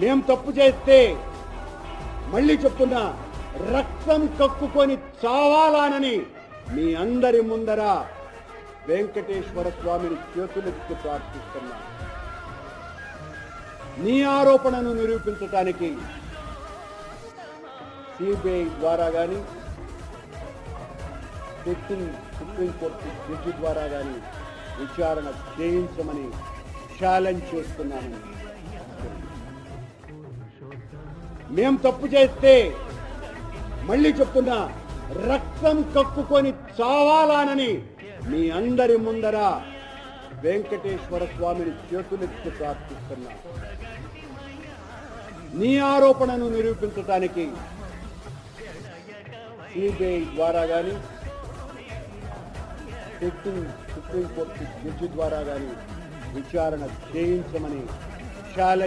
మేం తప్పు చేస్తే మళ్ళీ చెప్తున్నా రక్తం కక్కుకొని చావాలానని మీ అందరి ముందర వెంకటేశ్వర స్వామిని చేతులెత్తి ప్రార్థిస్తున్నా. నీ ఆరోపణను నిరూపించటానికి సిబిఐ ద్వారా కానీ సిట్టింగ్ సుప్రీంకోర్టు జడ్జి ద్వారా కానీ విచారణ చేయించమని ఛాలెంజ్ చేస్తున్నాను. మేము తప్పు చేస్తే మళ్ళీ చెప్తున్నా రక్తం కక్కుకొని చావాలానని మీ అందరి ముందర వెంకటేశ్వర స్వామిని చేతులెత్తి ప్రార్థిస్తున్నా. నీ ఆరోపణను నిరూపించడానికి సిబిఐ ద్వారా కానీ సిట్టింగ్ సుప్రీంకోర్టు జడ్జి ద్వారా కానీ విచారణ చేయించమని ఛాలెంజ్